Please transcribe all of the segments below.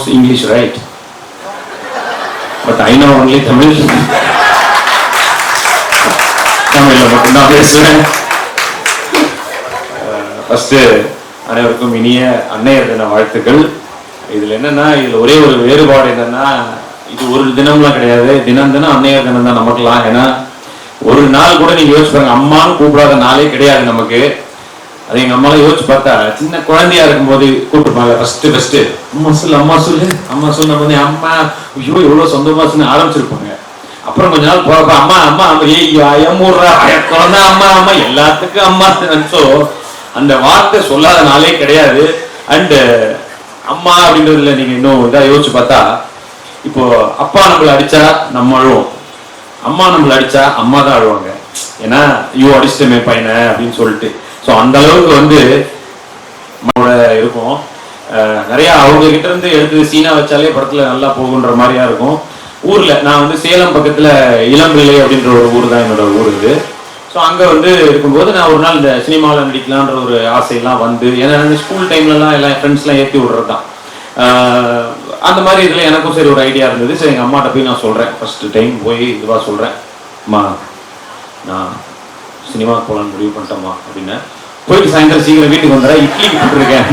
knows English, right? But I know only Tamil. தமிழ்ல மட்டும்தான் பேசுவேன். ஃபஸ்ட்டு அனைவருக்கும் இனிய அன்னையர் தின வாழ்த்துக்கள். இதுல என்னன்னா இதுல ஒரே ஒரு வேறுபாடு என்னன்னா இது ஒரு தினம்லாம் கிடையாது. தினம் தினம் அன்னையர் தினம் தான் நமக்குலாம் ஏன்னா ஒரு நாள் கூட நீங்க யோசிச்சு பாருங்க அம்மான்னு கூப்பிடாத நாளே கிடையாது நமக்கு. அது எங்கள் அம்மாலாம் யோசிச்சு பார்த்தா சின்ன குழந்தையா இருக்கும்போது கூப்பிட்டுப்பாங்க ஃபஸ்ட்டு ஃபஸ்ட்டு அம்மா சொல்லு அம்மா சொல்லு. அம்மா சொல்லு நம்ம வந்து அம்மா ஐயோ எவ்வளோ சொந்தமாக சொல்லி ஆரம்பிச்சிருப்பாங்க. அப்புறம் கொஞ்ச நாள் போகிறப்ப அம்மா அம்மா அம்மா ஏய் அயமுறா குழந்தை அம்மா அம்மா எல்லாத்துக்கும் அம்மா ஸோ அந்த வார்த்தை சொல்லாத நாளே கிடையாது. அண்ட் அம்மா அப்படின்றதுல நீங்கள் இன்னும் இதாக யோசிச்சு பார்த்தா இப்போ அப்பா நம்மளை அடிச்சா நம்ம அழுவோம். அம்மா நம்மளை அடிச்சா அம்மா தான் அழுவாங்க. ஏன்னா ஐயோ அடிச்சிட்டமே பையனை அப்படின்னு சொல்லிட்டு. ஸோ அந்த அளவுக்கு வந்து நம்மளோட இருக்கும். நிறையா அவங்க கிட்ட இருந்து எடுத்து சீனா வச்சாலே படத்தில் நல்லா போகுன்ற மாதிரியா இருக்கும். ஊரில் நான் வந்து சேலம் பக்கத்தில் இளம்பிள்ளை அப்படின்ற ஒரு ஊர் தான் என்னோட ஊர் இது. ஸோ அங்கே வந்து இருக்கும்போது நான் ஒரு நாள் இந்த சினிமாவில் நடிக்கலான்ற ஒரு ஆசையெல்லாம் வந்து ஏன்னா ஸ்கூல் டைம்லலாம் எல்லாம் ஃப்ரெண்ட்ஸ்லாம் ஏற்றி விடுறது தான் அந்த மாதிரி இதில் எனக்கும் சரி ஒரு ஐடியா இருந்தது. சரி எங்கள் அம்மாட்ட போய் நான் சொல்கிறேன் ஃபஸ்ட்டு டைம் போய் இதுவாக சொல்கிறேன் அம்மா நான் சினிமா போகலான்னு முடிவு பண்ணிட்டோம்மா அப்படின்னு போயிட்டு சாயந்தரம் சீக்கிரம் வீட்டுக்கு வந்துடுறேன் இட்லிக்கு போட்டிருக்கேன்.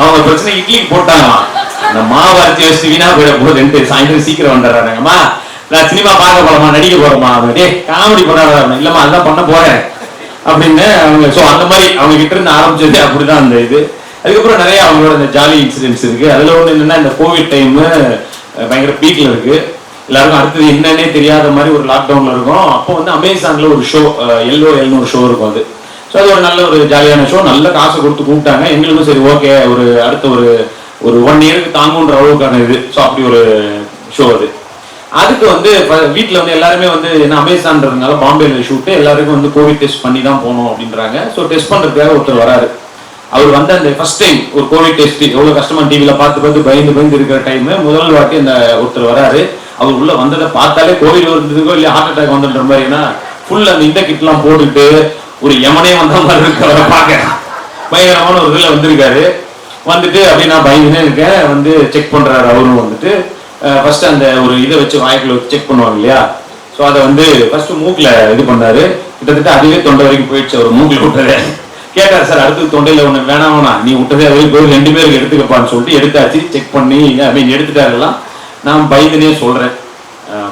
அவங்க பிரச்சனை இட்லிக்கு போட்டாங்களாம். இந்த மாவு அரைச்சி வச்சு வீணா போயிட பேர் சாயந்தரம் சீக்கிரம் வந்துடுறாங்கம்மா நான் சினிமா பார்க்க போறோமா நடிக்க போறோமா? டே காமெடி பண்ணாடுறாங்க இல்லம்மா அதான் பண்ண போறேன். அப்படின்னு அவங்க ஸோ அந்த மாதிரி அவங்க கிட்ட இருந்து ஆரம்பிச்சது அப்படிதான் அந்த இது. அதுக்கப்புறம் நிறைய அவங்களோட இந்த ஜாலி இன்சிடென்ட்ஸ் இருக்கு. அதுல ஒன்று என்னன்னா இந்த கோவிட் டைம் பயங்கர பீக்ல இருக்கு. எல்லாருக்கும் அடுத்தது என்னன்னே தெரியாத மாதிரி ஒரு லாக்டவுன்ல இருக்கும். அப்போ வந்து அமேசான்ல ஒரு ஷோ எல்லோ எல்னு ஒரு ஷோ இருக்கும் அது. ஸோ அது ஒரு நல்ல ஒரு ஜாலியான ஷோ நல்ல காசு கொடுத்து கூப்பிட்டாங்க. எங்களுக்கும் சரி ஓகே ஒரு அடுத்த ஒரு ஒரு ஒன் இயருக்கு தாங்குன்ற அளவுக்கான இது. ஸோ அப்படி ஒரு ஷோ அது. அதுக்கு வந்து வீட்டில் வந்து எல்லாருமே வந்து என்ன அமேசான்றதுனால பாம்பேல ஷூட்டு எல்லாருக்கும் வந்து கோவிட் டெஸ்ட் பண்ணி தான் போகணும் அப்படின்றாங்க. ஸோ டெஸ்ட் பண்ணுறதுக்காக ஒருத்தர் வராரு. அவர் வந்து அந்த ஃபர்ஸ்ட் டைம் ஒரு கோவிட் டெஸ்ட் எவ்வளோ கஷ்டமா டிவியில் பார்த்து பார்த்து பயந்து பயந்து இருக்கிற டைம் முதல் வாட்டி அந்த ஒருத்தர் வராரு. அவர் உள்ள வந்ததை பார்த்தாலே கோவிட் வந்ததுக்கோ இல்லை ஹார்ட் அட்டாக் வந்துன்ற மாதிரி. ஏன்னா ஃபுல் அந்த இந்த கிட்லாம் போட்டுட்டு ஒரு யமனே வந்த மாதிரி இருக்கு அவரை பார்க்க. பயங்கரமான ஒரு இதில் வந்திருக்காரு. வந்துட்டு அப்படியே நான் பயந்துனே இருக்கேன். வந்து செக் பண்ணுறாரு அவரும் வந்துட்டு. ஃபர்ஸ்ட் அந்த ஒரு இதை வச்சு வாய்க்குள்ள வச்சு செக் பண்ணுவாங்க இல்லையா? ஸோ அதை வந்து ஃபர்ஸ்ட் மூக்கில் இது பண்ணாரு. கிட்டத்தட்ட அதுவே தொண்டை வரைக்கும் போயிடுச்சு அவர் மூக்கில் விட்டதே. கேட்டார் சார் அடுத்து தொண்டையில் ஒன்று வேணாம் வேணாம். நீ விட்டதே அதே போய் ரெண்டு பேருக்கு எடுத்துக்கப்பான்னு சொல்லிட்டு எடுத்தாச்சு. செக் பண்ணி அப்படின்னு மீன் எடுத்துட்டாரெல்லாம் நான் பயந்துனே சொல்கிறேன்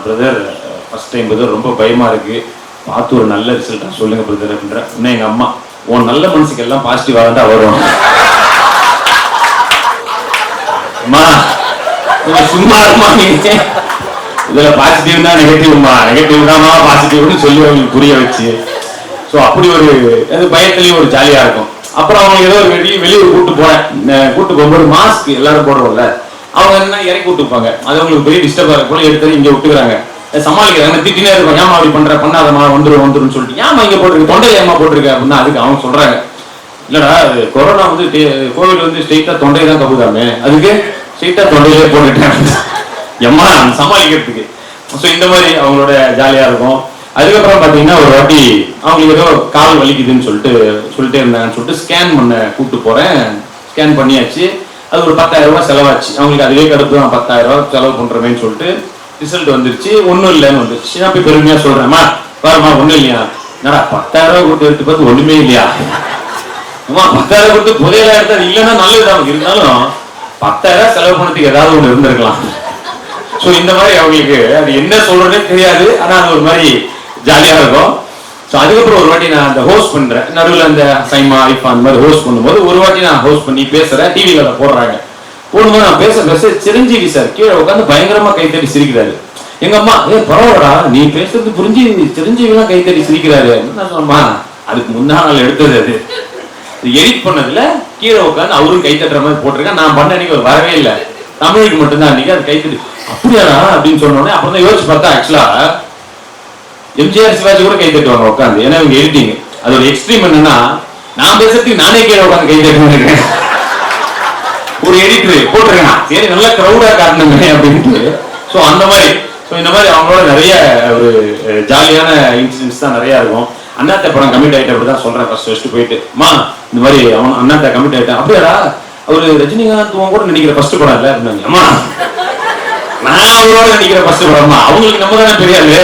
பிரதர் ஃபர்ஸ்ட் டைம் பிரதர் ரொம்ப பயமாக இருக்குது பார்த்து ஒரு நல்ல ரிசல்ட்டா சொல்லுங்க பிரதர் அப்படின்ற இன்னும் எங்க அம்மா உன் நல்ல மனசுக்கு எல்லாம் பாசிட்டிவாக தான் வரும். அம்மா சும்மா இருமா நீங்க இதுல பாசிட்டிவ் தான் நெகட்டிவ்மா நெகட்டிவ் தான்மா பாசிட்டிவ்னு சொல்லி அவங்களுக்கு புரிய வச்சு. ஸோ அப்படி ஒரு அது பயத்துலயும் ஒரு ஜாலியா இருக்கும். அப்புறம் அவங்க ஏதோ ஒரு வெளியே வெளியூர் கூட்டு போனேன். கூட்டு போகும்போது மாஸ்க் எல்லாரும் போடுறோம்ல அவங்க என்ன இறக்கி விட்டுப்பாங்க. அது அவங்களுக்கு பெரிய டிஸ்டர்ப் இருக்கு போல எடுத்து இங்க விட்டுக்கிறாங்க. சமாளிக்கிறாங்க திட்டினே இருக்கும். ஏமா அப்படி பண்ற? பண்ணாதமா வந்துரும் வந்துடும் சொல்லிட்டு. ஏமா இங்க போட்டிருக்கு? தொண்டை ஏமா போட்டிருக்க அப்படின்னா அதுக்கு அவங்க சொல்றாங்க. இல்லடா அது கொரோனா வந்து கோவிட் வந்து ஸ்ட்ரெயிட்டா தொண்டை தான் கபுதாமே அதுக்கு ஸ்ட்ரெயிட்டா தொண்டையிலே போட்டுட்டேன் எம்மா சமாளிக்கிறதுக்கு. ஸோ இந்த மாதிரி அவங்களோட ஜாலியா இருக்கும். அதுக்கப்புறம் பார்த்தீங்கன்னா ஒரு வாட்டி அவங்களுக்கு ஏதோ கால் வலிக்குதுன்னு சொல்லிட்டு சொல்லிட்டே இருந்தாங்கன்னு சொல்லிட்டு ஸ்கேன் பண்ண கூப்பிட்டு போறேன். ஸ்கேன் பண்ணியாச்சு. அது ஒரு பத்தாயிரம் ரூபாய் செலவாச்சு. அவங்களுக்கு அதுவே கடுப்பு தான். பத்தாயிரம் ரூபாய் செலவு பண்றமேன்னு சொல்லிட்டு ரிசல்ட் வந்துருச்சு ஒன்றும் இல்லைன்னு வந்துருச்சு. அப்படி பெருமையாக பெருமையா சொல்றேன்மா ஒன்றும் இல்லையா? என்னடா பத்தாயிரம் கொடுத்து எடுத்து பார்த்து ஒண்ணுமே இல்லையா? அம்மா பத்தாயிரம் கொடுத்து புதையலாக எடுத்தா இல்லைன்னா நல்லது அவங்க இருந்தாலும் பத்தாயிரம் செலவு பண்ணதுக்கு ஏதாவது ஒண்ணு இருந்திருக்கலாம். சோ இந்த மாதிரி அவங்களுக்கு அது என்ன சொல்கிறதே தெரியாது. ஆனா அது ஒரு மாதிரி ஜாலியா இருக்கும். ஸோ அதுக்கப்புறம் ஒரு வாட்டி நான் அந்த ஹோஸ்ட் பண்றேன். நடுவில் அந்த சைமா ஐஃபா அந்த மாதிரி ஹோஸ்ட் பண்ணும்போது ஒரு வாட்டி நான் ஹோஸ்ட் பண்ணி பேசுறேன். டிவியில் போடுறாங்க. போடும்போது நான் பேச பேச சிரஞ்சீவி சார் கீழே உட்காந்து பயங்கரமா கைத்தட்டி சிரிக்கிறாரு. எங்க அம்மா ஏ பரவாயில்லடா நீ பேசுறது புரிஞ்சு சிரஞ்சீவிலாம் கைத்தட்டி சிரிக்கிறாரு. என்ன சொன்னம்மா அதுக்கு முந்தா நாள் எடுத்தது அது. எடிட் பண்ணதுல கீழே உட்காந்து அவரும் கை தட்டுற மாதிரி போட்டிருக்கேன் நான் பண்ண அன்னைக்கு வரவே இல்லை. தமிழுக்கு மட்டும்தான் அன்னைக்கு அது கை தட்டி அப்படியாடா? அப்படின்னு சொன்ன உடனே அப்புறம் தான் யோசிச்சு பார்த்தா ஆக்சுவலா எம்ஜிஆர் சிவாஜி கூட கை தட்டுவாங்க உட்காந்து ஏன்னா இவங்க எடிட்டிங் அது ஒரு எக்ஸ்ட்ரீம் என்னன்னா நான் பேசுறதுக்கு நானே கீழே உட்காந்து கை தட்டுவேன் ஒரு எடிட்டர் போட்டிருக்கேன். சரி நல்ல க்ரௌடா காட்டணுமே அப்படின்ட்டு. ஸோ அந்த மாதிரி. ஸோ இந்த மாதிரி அவங்களோட நிறைய ஒரு ஜாலியான இன்சிடென்ட்ஸ் தான் நிறைய இருக்கும். அண்ணாத்த படம் கமிட் ஆகிட்டு அப்படி தான் சொல்றேன் ஃபர்ஸ்ட் ஃபர்ஸ்ட் போயிட்டு. மா இந்த மாதிரி அவன் அண்ணாத்த கமிட் ஆயிட்டேன் அப்படியாடா அவரு ரஜினிகாந்த் உன் கூட நினைக்கிற ஃபர்ஸ்ட் படம் இல்லை? அப்படின்னாங்க. அம்மா நான் அவரோட நினைக்கிற ஃபர்ஸ்ட் படமா அவங்களுக்கு நம்ம தானே தெரியாது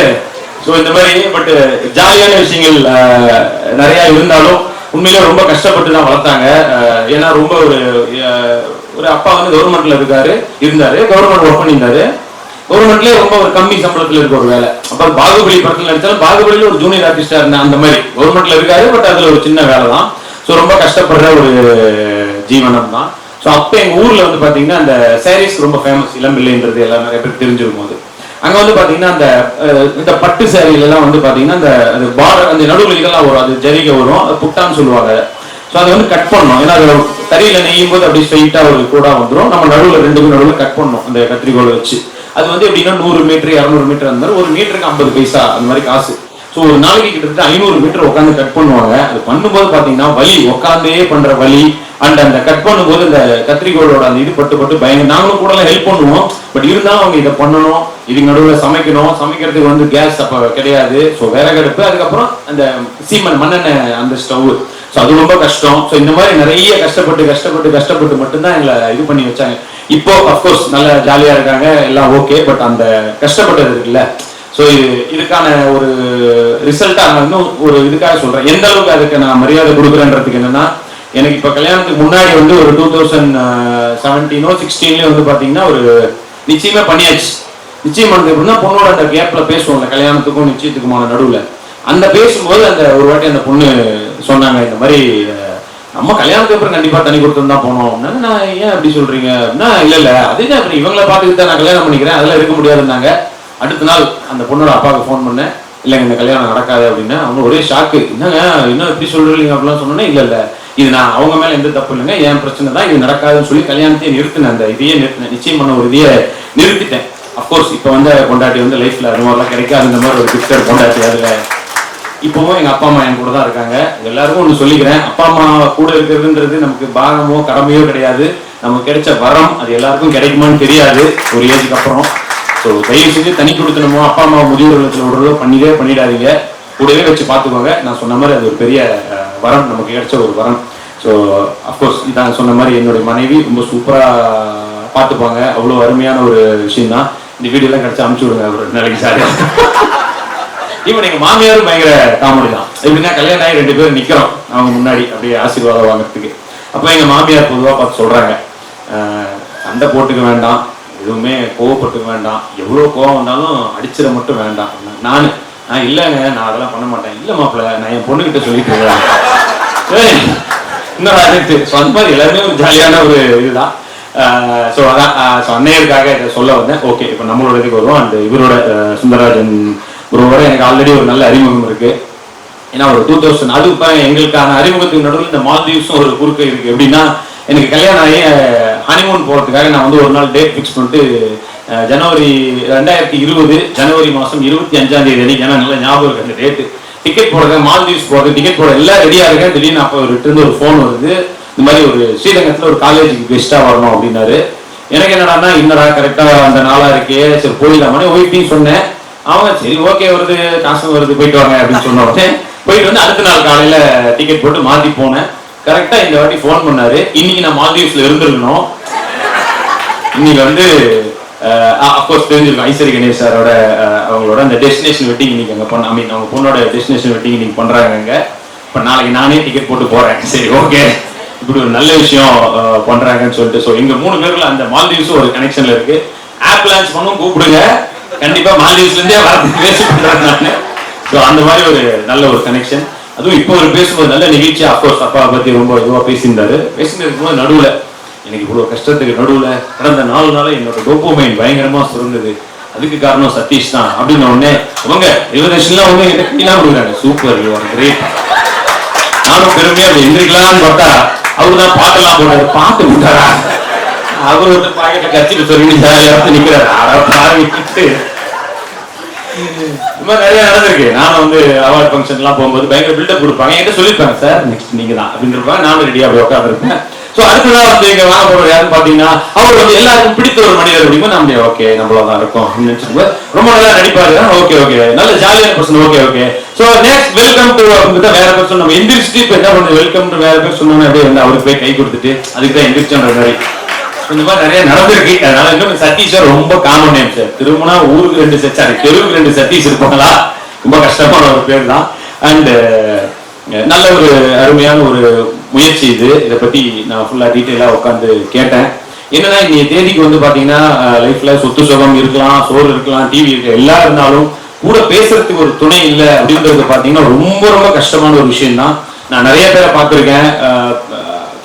ஸோ இந்த மாதிரி பட் ஜாலியான விஷயங்கள் நிறையா நிறைய இருந்தாலும் உண்மையிலே ரொம்ப கஷ்டப்பட்டு தான் வளர்த்தாங்க. ஏன்னா ரொம்ப ஒரு ஒரு அப்பா வந்து கவர்மெண்ட்ல இருக்காரு இருந்தாரு கவர்மெண்ட் ஒர்க் பண்ணியிருந்தாரு. கவர்மெண்ட்லேயே ரொம்ப ஒரு கம்மி சம்பளத்தில் இருக்க ஒரு வேலை. அப்போ பாகுபலி படத்தில் நினைச்சாலும் பாகுபலியில் ஒரு ஜூனியர் ஆர்டிஸ்டாக இருந்தேன் அந்த மாதிரி. கவர்மெண்ட்ல இருக்காரு பட் அதில் ஒரு சின்ன வேலை தான். ஸோ ரொம்ப கஷ்டப்படுற ஒரு ஜீவனம் தான். ஸோ அப்போ எங்கள் ஊரில் வந்து பார்த்தீங்கன்னா அந்த சாரீஸ் ரொம்ப ஃபேமஸ் இளம்பிள்ளைன்றது எல்லாம் நிறைய பேர் தெரிஞ்சிருக்கும் அது அங்க வந்து பாத்தீங்கன்னா அந்த இந்த பட்டு சேரீல எல்லாம் வந்து பாத்தீங்கன்னா அந்த அது அந்த நடுவில் இதெல்லாம் வரும். அது ஜரிகை வரும். அது புட்டான்னு சொல்லுவாங்க. ஸோ அதை வந்து கட் பண்ணணும். ஏன்னா அது தறியில நெய்யும் போது அப்படியே ஸ்ட்ரைட்டா ஒரு கூட வந்துடும் நம்ம நடுவில் ரெண்டு ரெண்டுக்கும் நடுவில் கட் பண்ணணும். அந்த கத்திரிக்கோலை வச்சு. அது வந்து எப்படின்னா நூறு மீட்டர் இரநூறு மீட்டர் அந்த மாதிரி. ஒரு மீட்டருக்கு ஐம்பது பைசா அந்த மாதிரி காசு. ஸோ ஒரு நாளைக்கு கிட்டத்தட்ட ஐநூறு மீட்டர் உட்காந்து கட் பண்ணுவாங்க. அது பண்ணும்போது பார்த்தீங்கன்னா வலி உட்காந்தே பண்ணுற வலி. அண்ட் அந்த கட் பண்ணும்போது இந்த கத்திரிக்கோளோட அந்த இது பட்டு பட்டு பயங்கர நாங்களும் கூட ஹெல்ப் பண்ணுவோம். பட் இருந்தாலும் அவங்க இதை பண்ணணும். இதுக்கு நடுவில் சமைக்கணும். சமைக்கிறதுக்கு வந்து கேஸ் அப்போ கிடையாது. ஸோ விறகடுப்பு அதுக்கப்புறம் அந்த சீமன் மண்ணெண்ணெய் அந்த ஸ்டவ் ஸோ அது ரொம்ப கஷ்டம். ஸோ இந்த மாதிரி நிறைய கஷ்டப்பட்டு கஷ்டப்பட்டு கஷ்டப்பட்டு மட்டும்தான் எங்களை இது பண்ணி வச்சாங்க. இப்போ அஃப்கோர்ஸ் நல்லா ஜாலியாக இருக்காங்க. எல்லாம் ஓகே பட் அந்த கஷ்டப்பட்டது இருக்குல்ல. ஸோ இதுக்கான ஒரு ரிசல்ட்டாக நான் இன்னும் ஒரு இதுக்காக சொல்கிறேன் எந்த அளவுக்கு அதுக்கு நான் மரியாதை கொடுக்குறேன்றதுக்கு என்னென்னா எனக்கு இப்போ கல்யாணத்துக்கு முன்னாடி வந்து ஒரு டூ தௌசண்ட் செவன்டீனோ சிக்ஸ்டீன்லேயே வந்து பார்த்தீங்கன்னா ஒரு நிச்சயமே பண்ணியாச்சு. நிச்சயம் பண்ணது எப்படின்னா பொண்ணோட அந்த கேப்ல பேசுவோம்ல கல்யாணத்துக்கும் நிச்சயத்துக்குமான நடுவில். அந்த பேசும்போது அந்த ஒரு வாட்டி அந்த பொண்ணு சொன்னாங்க இந்த மாதிரி நம்ம கல்யாணத்துக்கு அப்புறம் கண்டிப்பாக தனி கொடுத்து தான் போனோம். அப்படின்னா நான் ஏன் அப்படி சொல்கிறீங்க அப்படின்னா இல்லை இல்லை அதே தான் இவங்கள பார்த்துக்கிட்டு தான் நான் கல்யாணம் பண்ணிக்கிறேன் அதெல்லாம் இருக்க முடியாதுன்னாங்க. அடுத்த நாள் அந்த பொண்ணோட அப்பாவுக்கு ஃபோன் பண்ணேன். இல்லைங்க இந்த கல்யாணம் நடக்காது அப்படின்னா. அவங்க ஒரே ஷாக்கு என்னங்க இன்னும் இப்படி சொல்றீங்க அப்படிலாம் சொன்னோன்னே இல்லை இல்லை. இது நான் அவங்க மேலே எந்த தப்பு இல்லைங்க. என் பிரச்சனை தான். இது நடக்காதுன்னு சொல்லி கல்யாணத்தையே நிறுத்தினேன். அந்த இதையே நிறுத்தினேன். நிச்சயம் பண்ண ஒரு இதையே நிறுத்திட்டேன். அஃப்கோர்ஸ் இப்போ வந்து கொண்டாட்டி வந்து லைஃப்ல அது மாதிரிலாம் கிடைக்காது. இந்த மாதிரி ஒரு கிஃப்டர் கொண்டாட்டி அதில். இப்போவும் எங்கள் அப்பா அம்மா என் கூட தான் இருக்காங்க. எல்லாருக்கும் ஒன்று சொல்லிக்கிறேன். அப்பா அம்மா கூட இருக்கிறதுன்றது நமக்கு பாகமோ கடமையோ கிடையாது. நமக்கு கிடைச்ச வரம் அது எல்லாருக்கும் கிடைக்குமான்னு தெரியாது. ஒரு ஏஜுக்கு அப்புறம். ஸோ தயவு செஞ்சு தனி கொடுத்தனமோ அப்பா அம்மா முதியோர் இல்லத்தில் விடுறதோ பண்ணிடவே பண்ணிடாதீங்க. கூடவே வச்சு பார்த்துக்கோங்க. நான் சொன்ன மாதிரி அது ஒரு பெரிய வரம் நமக்கு கிடைச்ச ஒரு வரம். ஸோ அஃப்கோர்ஸ் இதான் சொன்ன மாதிரி என்னுடைய மனைவி ரொம்ப சூப்பராக பார்த்துப்பாங்க. அவ்வளோ அருமையான ஒரு விஷயம் தான் இந்த வீடியோலாம் கிடச்சி அமுச்சு விடுங்க ஒரு ரெண்டு நாளைக்கு சாரி? இவன் எங்கள் மாமியாரும் பயங்கர காமெடி தான். எப்படின்னா கல்யாணம் ஆகி ரெண்டு பேரும் நிற்கிறோம் அவங்க முன்னாடி அப்படியே ஆசீர்வாதம் வாங்குறதுக்கு. அப்போ எங்கள் மாமியார் பொதுவாக பார்த்து சொல்கிறாங்க அந்த போட்டுக்க வேண்டாம். எதுவுமே கோவப்பட்டு வேண்டாம். எவ்வளோ கோவம் வந்தாலும் அடிச்சிட மட்டும் வேண்டாம். நான் நான் இல்லைங்க நான் அதெல்லாம் பண்ண மாட்டேன். இல்லை மாப்பிள்ள நான் என் பொண்ணுகிட்ட சொல்லிட்டு இருக்கேன் ஏய், இன்னொரு அடுத்து ஸோ அந்த மாதிரி எல்லாருமே ஒரு ஜாலியான ஒரு இதுதான். ஸோ அதான் ஸோ அன்னையருக்காக இதை சொல்ல வந்தேன். ஓகே இப்போ நம்மளோட இதுக்கு வருவோம். அந்த இவரோட சுந்தரராஜன் குருவோட எனக்கு ஆல்ரெடி ஒரு நல்ல அறிமுகம் இருக்கு. ஏன்னா ஒரு டூ தௌசண்ட் அது இப்போ எங்களுக்கான அறிமுகத்துக்கு நடுவில் இந்த மால்தீவ்ஸும் ஒரு குறுக்க இருக்கு. எப்படின்னா எனக்கு கல்யாணம் ஆகி ஹனிமூன் போகிறதுக்காக நான் வந்து ஒரு நாள் டேட் ஃபிக்ஸ் பண்ணிட்டு ஜனவரி ரெண்டாயிரத்தி இருபது ஜனவரி மாதம் இருபத்தி அஞ்சாம் தேதி அன்னைக்கு ஏன்னா ஞாபகம் இருக்குது அந்த டேட்டு டிக்கெட் போடுறது மால்தீவ்ஸ் போகிறது டிக்கெட் போட எல்லாம் ரெடியாக இருக்கேன். திடீர்னு அப்போ ஒரு ஒரு ஃபோன் வருது. இந்த மாதிரி ஒரு ஸ்ரீரங்கத்தில் ஒரு காலேஜுக்கு கெஸ்ட்டாக வரணும் அப்படின்னாரு. எனக்கு என்னடான்னா இன்னடா கரெக்டாக அந்த நாளாக இருக்கே. சரி போயிடலாமே ஒய்ஃபின்னு சொன்னேன். அவங்க சரி ஓகே வருது. காசு வருது போயிட்டு வாங்க அப்படின்னு சொன்ன உடனே போயிட்டு வந்து அடுத்த நாள் காலையில் டிக்கெட் போட்டு மாற்றி போனேன். கரெக்டாக இந்த வாட்டி ஃபோன் பண்ணார். இன்னைக்கு நான் மால்தீவ்ஸில் இருந்திருக்கணும். இன்னைக்கு வந்து அப்கோர்ஸ் தெரிஞ்சிருக்கோம் ஐஸ்வரி கணேஷ் சாரோட அவங்களோட அந்த டெஸ்டினேஷன் வெட்டிங் இன்னைக்கு அங்கே பண்ண ஐ மீன் அவங்க பொண்ணோட டெஸ்டினேஷன் வெட்டிங் இன்னைக்கு பண்ணுறாங்க அங்கே. இப்போ நாளைக்கு நானே டிக்கெட் போட்டு போகிறேன் சரி ஓகே இப்படி ஒரு நல்ல விஷயம் பண்ணுறாங்கன்னு சொல்லிட்டு ஸோ எங்கள் மூணு பேருக்குள்ள அந்த மால்தீவ்ஸும் ஒரு கனெக்ஷனில் இருக்குது ஆப் லான்ச் பண்ணும் கூப்பிடுங்க. கண்டிப்பாக மால்தீவ்ஸ்லேருந்தே வரது பேசி பண்ணுறேன் நான். ஸோ அந்த மாதிரி ஒரு நல்ல ஒரு கனெக்ஷன் அதுவும் இப்போ ஒரு பேசும்போது நல்ல நிகழ்ச்சி அப்கோர்ஸ் அப்பா பற்றி ரொம்ப இதுவாக பேசியிருந்தாரு. பேசிட்டு இருக்கும்போது நடுவில் எனக்கு இவ்வளோ கஷ்டத்துக்கு நடுவில் கடந்த நாலு நாளா என்னோட டோப்போமைன் பயங்கரமாக சுருங்குது அதுக்கு காரணம் சதீஷ் தான். அப்படின்னு உடனே அவங்க ரிவரேஷன்லாம் அவங்க கிட்ட கீழே கொடுக்குறாங்க சூப்பர் யூ கிரேட் நானும் பெருமையா அப்படி எந்திரிக்கலாம்னு பார்த்தா அவரு தான் பாட்டெல்லாம் போடுறாரு. பாட்டு விட்டாரா? அவர் வந்து பாக்கெட்டை கட்சிட்டு சொல்லி ஜாலியா வந்து நிற்கிறாரு அதை பாவிட்டு இந்த மாதிரி நிறைய நடந்திருக்கு. நானும் வந்து அவார்ட் ஃபங்க்ஷன்லாம் போகும்போது பயங்கர பில்டப் கொடுப்பாங்க. என்கிட்ட சொல்லியிருப்பாங்க சார் நெக்ஸ்ட் நீங்க தான். அப்படின்னு இருப்பாங்க நானும் ரெடியாக போய் உட்காந்துருப்பேன் ஸோ அடுத்ததான் வந்து இங்க வாங்க போறது யாருன்னு பாத்தீங்கன்னா அவர் வந்து எல்லாருக்கும் பிடித்த ஒரு மனிதர் அப்படிங்க நம்ம ஓகே நம்மள தான் இருக்கும் அப்படின்னு நினைச்சிட்டு ரொம்ப நல்லா நடிப்பாரு. ஓகே ஓகே நல்ல ஜாலியான person okay okay so next welcome to வேற பர்சன் நம்ம எந்திரிச்சிட்டு இப்போ என்ன பண்ணுது வெல்கம் டு வேற பேர் சொன்னோன்னு அப்படியே வந்து அவருக்கு போய் கை கொடுத்துட்டு அதுக்கு தான் எந்திரிச்சோன்ற மாதிரி இந்த மாதிரி நிறைய நடந்திருக்கு. அதனால இன்னும் சதீஷ் ரொம்ப காமன் நேம் சார் திருமணா ஊருக்கு ரெண்டு செட் சாரி தெருவுக்கு ரெண்டு சதீஷ் இருப்பாங்களா? ரொம்ப கஷ்டமான ஒரு பேர் தான் அண்ட் நல்ல ஒரு அருமையான ஒரு முயற்சி இது இதை பத்தி நான் ஃபுல்லா டீட்டெயிலாக உட்காந்து கேட்டேன். என்னன்னா இன்னைய தேதிக்கு வந்து பாத்தீங்கன்னா லைஃப்ல சொத்து சுகம் இருக்கலாம் சோறு இருக்கலாம் டிவி இருக்கு எல்லா இருந்தாலும் கூட பேசுறதுக்கு ஒரு துணை இல்லை அப்படின்றது பாத்தீங்கன்னா ரொம்ப ரொம்ப கஷ்டமான ஒரு விஷயம் தான் நான் நிறைய பேரை பார்த்திருக்கேன்.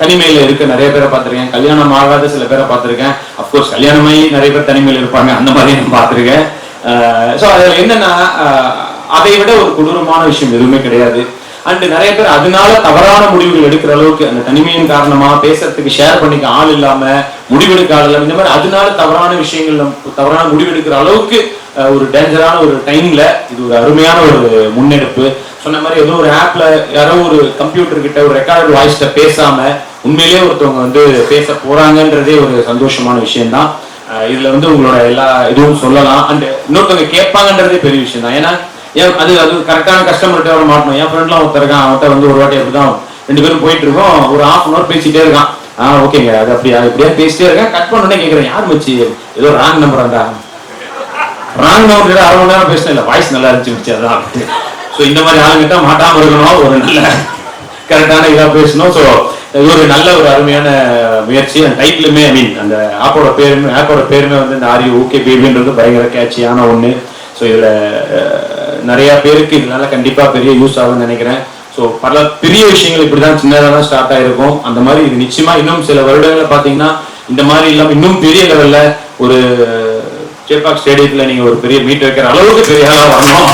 தனிமையில் தனிமையில இருக்க நிறைய பேரை பார்த்திருக்கேன். கல்யாணம் ஆகாத சில பேரை பார்த்திருக்கேன். அஃப்கோர்ஸ் கல்யாணமாயி நிறைய பேர் தனிமையில் இருப்பாங்க. அந்த மாதிரி நான் பார்த்திருக்கேன். ஸோ அதில் என்னன்னா அதை விட ஒரு கொடூரமான விஷயம் எதுவுமே கிடையாது. அண்ட் நிறைய பேர் அதனால தவறான முடிவுகள் எடுக்கிற அளவுக்கு அந்த தனிமையின் காரணமா பேசுறதுக்கு ஷேர் பண்ணிக்க ஆள் இல்லாம முடிவெடுக்க ஆள் இல்லாம இந்த மாதிரி அதனால தவறான விஷயங்கள் தவறான முடிவெடுக்கிற அளவுக்கு ஒரு டேஞ்சரான ஒரு டைம்ல இது ஒரு அருமையான ஒரு முன்னெடுப்பு. சொன்ன மாதிரி ஏதோ ஒரு ஆப்ல யாரோ ஒரு கம்ப்யூட்டர் கிட்ட ஒரு ரெக்கார்டு வாய்ஸ்ட பேசாம உண்மையிலேயே ஒருத்தவங்க வந்து பேச போறாங்கன்றதே ஒரு சந்தோஷமான விஷயம்தான். இதுல வந்து உங்களோட எல்லா இதுவும் சொல்லலாம். அண்ட் இன்னொருத்தவங்க கேட்பாங்கன்றதே பெரிய விஷயம் தான் ஏன்னா ஏன் அது அது கரெக்டான கஸ்டமர்கிட்ட வர மாட்டணும். என் ஃப்ரெண்ட்லாம் ஒருத்தர் இருக்கான். அவன்கிட்ட வந்து ஒரு வாட்டி அப்படிதான் ரெண்டு பேரும் போயிட்டு இருக்கோம். ஒரு ஹாஃப் அன் அவர் பேசிட்டே இருக்கான். ஆ ஓகேங்க அது அப்படியா? இப்படியா? பேசிட்டே இருக்கேன். கட் பண்ண கேட்குறேன் யார் வச்சு ஏதோ ராங் நம்பர் அந்த ராங் நம்பர் அரை மணி நேரம் பேசினேன். இல்லை வாய்ஸ் நல்லா இருந்துச்சு மச்சி அதான். ஸோ இந்த மாதிரி ஆளுங்கிட்ட மாட்டாம இருக்கணும். ஒரு நல்ல கரெக்டான இதாக பேசணும். ஸோ இது ஒரு நல்ல ஒரு அருமையான முயற்சி. அந்த டைட்டிலுமே ஐ மீன் அந்த ஆப்போட பேருமே ஆப்போட பேருமே வந்து இந்த ஆரி ஓகே பேபின்றது பயங்கர கேட்சியான ஒன்று ஸோ இதில் நிறைய பேருக்கு இதனால கண்டிப்பா பெரிய யூஸ் ஆகும்னு நினைக்கிறேன். ஸோ பல பெரிய விஷயங்கள் இப்படிதான் சின்னதாக தான் ஸ்டார்ட் ஆயிருக்கும். அந்த மாதிரி இது நிச்சயமா இன்னும் சில வருடங்களை பார்த்தீங்கன்னா இந்த மாதிரி இல்லாம இன்னும் பெரிய லெவல்ல ஒரு சேப்பாக் ஸ்டேடியத்துல நீங்க ஒரு பெரிய மீட் வைக்கிற அளவுக்கு பெரிய ஆளாக வரணும்.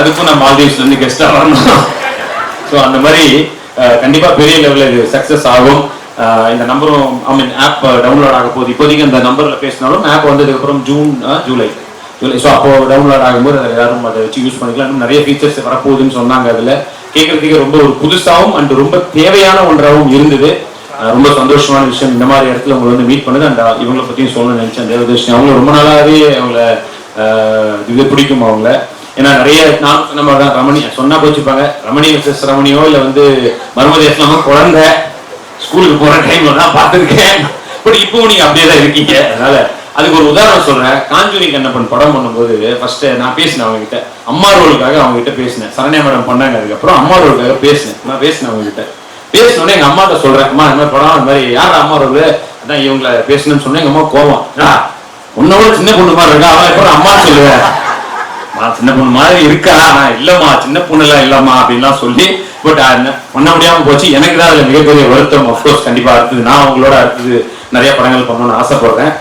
அதுக்கும் நான் மால்தீவ்ஸ்ல இருந்து கெஸ்டா வரணும். ஸோ அந்த மாதிரி கண்டிப்பாக கண்டிப்பா பெரிய லெவல்ல இது சக்சஸ் ஆகும். இந்த நம்பரும் ஐ மீன் ஆப் டவுன்லோட் ஆக போகுது. இப்போதைக்கு அந்த நம்பரில் பேசினாலும் ஆப் வந்ததுக்கப்புறம் ஜூன் ஜூலை. ஜூலை. ஸோ அப்போ டவுன்லோட் ஆகும்போது அதை யாரும் அதை வச்சு யூஸ் பண்ணிக்கலாம். இன்னும் நிறைய ஃபீச்சர்ஸ் வரப்போகுதுன்னு சொன்னாங்க அதில். கேட்கறதுக்கு ரொம்ப ஒரு புதுசாகவும் அண்ட் ரொம்ப தேவையான ஒன்றாகவும் இருந்தது. ரொம்ப சந்தோஷமான விஷயம். இந்த மாதிரி இடத்துல உங்களை வந்து மீட் பண்ணுது அண்ட் இவங்களை பற்றியும் சொல்லணும்னு நினைச்சேன். தேவதர்ஷினி அவங்க ரொம்ப நாளாகவே அவங்கள இது பிடிக்கும் அவங்கள. ஏன்னா நிறைய நான் சொன்ன மாதிரி தான் ரமணி சொன்னா போச்சுப்பாங்க. ரமணி மிஸ்ஸஸ் ரமணியோ இல்லை வந்து மர்மதி குழந்தை ஸ்கூலுக்கு போற டைம்ல தான் பார்த்துருக்கேன். பட் இப்போ நீங்க அப்படியே தான் இருக்கீங்க. அதனால அதுக்கு ஒரு உதாரணம் சொல்றேன். காஞ்சூரி கண்ணப்பன் படம் பண்ணும்போது ஃபர்ஸ்ட் நான் பேசினேன் அவங்க கிட்ட அம்மா ரோலுக்காக அவங்க கிட்ட பேசினேன். சரண்யா மேடம் பண்ணாங்க. அதுக்கப்புறம் அம்மா ரோலுக்காக பேசினேன். நான் பேசினேன் அவங்க கிட்ட பேசினோடனே எங்க அம்மாட்ட சொல்றேன். அம்மா இந்த மாதிரி படம் இந்த மாதிரி யார் அம்மா ரோல் அதான் இவங்களை பேசணும்னு சொன்னேன். எங்க அம்மா கோவம். உன்னோட சின்ன பொண்ணு மாதிரி இருக்கா? அவன் எப்படி அம்மா சொல்லுவேன். நான் சின்ன பொண்ணு மாதிரி இருக்கா? இல்லம்மா. சின்ன பொண்ணு எல்லாம் இல்லம்மா. அப்படின்லாம் சொல்லி பட் பண்ண முடியாம போச்சு. எனக்கு தான் அதுல மிகப்பெரிய வருத்தம். அஃப்கோர்ஸ் கண்டிப்பா அடுத்தது நான் அவங்களோட அடுத்தது நிறைய படங்கள் பண்ணணும்னு ஆசைப்படுறேன்.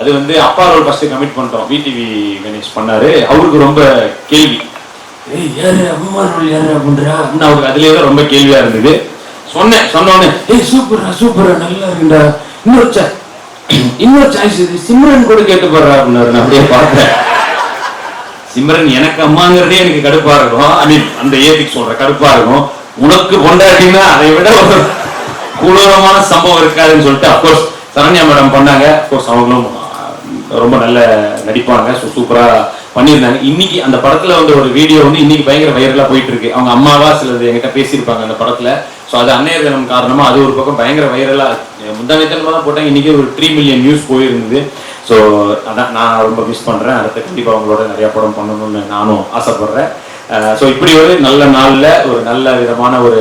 அது வந்து அப்பா ரோல் ஃபர்ஸ்ட் கமிட் பண்ணிட்டோம். விடிவி கணேஷ் பண்ணாரு. அவருக்கு ரொம்ப கேள்வி. ஏய் யாரு? அம்மா ரோல் யாரு அப்படின்றா? அவருக்கு அதுலயே தான் ரொம்ப கேள்வியா இருந்தது. சொன்னேன் சொன்னோடனே ஏய் சூப்பரா சூப்பரா நல்லா இருக்குடா இன்னொரு cha- இன்னொரு சாய்ஸ் இது சிம்ரன் கூட கேட்டு போடுறா அப்படின்னாரு. நான் அப்படியே பார்த்தேன் சிம்ரன் எனக்கு அம்மாங்கிறதே எனக்கு கடுப்பா இருக்கும். ஐ மீன் அந்த ஏதிக்கு சொல்ற கடுப்பா இருக்கும். உனக்கு பொண்டாட்டினா அதை விட ஒரு கொடூரமான சம்பவம் இருக்காதுன்னு சொல்லிட்டு அப்கோர்ஸ் சரண்யா மேடம் பண்ணாங்க. அப்கோர்ஸ் அவங்களும் ரொம்ப நல்ல நடிப்பாங்க. ஸோ சூப்பரா பண்ணியிருந்தாங்க. இன்னைக்கு அந்த படத்துல வந்து ஒரு வீடியோ வந்து இன்னைக்கு பயங்கர வைரலா போயிட்டு இருக்கு அவங்க அம்மாவா சிலது என்கிட்ட பேசியிருப்பாங்க அந்த படத்துல. ஸோ அது அன்னையர் தினம் காரணமா அது ஒரு பக்கம் பயங்கர வைரலா முந்தானத்தனமா தான் போட்டாங்க இன்னைக்கு ஒரு த்ரீ மில்லியன் நியூஸ் போயிருந்தது. ஸோ அதான் நான் ரொம்ப மிஸ் பண்றேன். அடுத்த கண்டிப்பா அவங்களோட நிறைய படம் பண்ணணும்னு நானும் ஆசைப்படுறேன். ஸோ இப்படி ஒரு நல்ல நாளில் ஒரு நல்ல விதமான ஒரு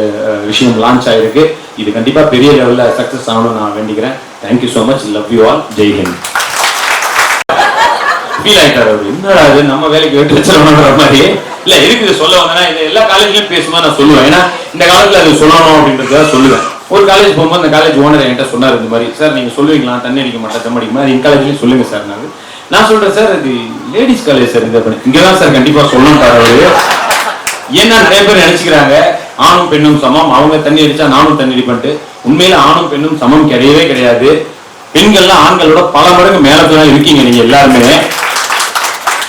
விஷயம் லான்ச் ஆகிருக்கு இது கண்டிப்பாக பெரிய லெவலில் சக்ஸஸ் ஆகணும்னு நான் வேண்டிக்கிறேன். Thank you so much love you all Jai Hind feel ஆகிட்டார் அவர். என்னடா அது நம்ம வேலைக்கு வெட்டு வச்சிடணுன்ற மாதிரி. இல்ல இருக்குது சொல்ல வந்தேன்னா இது எல்லா காலேஜ்லையும் பேசும்போது நான் சொல்லுவேன். ஏன்னா இந்த காலத்தில் அது சொல்லணும் அப்படின்றத சொல்லுவேன். ஒரு காலேஜ் போகும்போது அந்த காலேஜ் ஓனர் என்கிட்ட சொன்னார் இந்த மாதிரி சார் நீங்கள் சொல்லுவீங்களா? தண்ணி அடிக்க மாட்டேன். தம் அடிக்க மாட்டேன். எங்க காலேஜ்லயும் சார் நான் நான் சொல்றேன் சார் இது லேடிஸ் காலேஜ் சார் இந்த பண்ணி இங்கதான் சார் கண்டிப்பா சொல்லணும் சார் அவரு. ஏன்னா நிறைய பேர் நினைச்சுக்கிறாங்க ஆணும் பெண்ணும் சமம். அவங்க தண்ணி அடிச்சா நானும் தண்ணி அடிப்பேன்ட்டு. உண்மையில ஆணும் பெண்ணும் சமம் கிடையவே கிடையாது. பெண்கள்லாம் ஆண்களோட பல மடங்கு மேலத்துல தான் இருக்கீங்க நீங்க எல்லாருமே.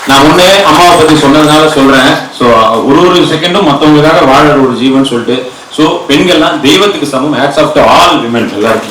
நான் முன்னே அம்மாவை பத்தி சொன்னதுனால சொல்றேன். ஸோ ஒரு ஒரு செகண்டும் மற்றவங்களுக்காக வாழற ஒரு ஜீவன் சொல்லிட்டு. ஸோ பெண்கள்லாம் தெய்வத்துக்கு சமம் hats off to all women எல்லாருக்கும்.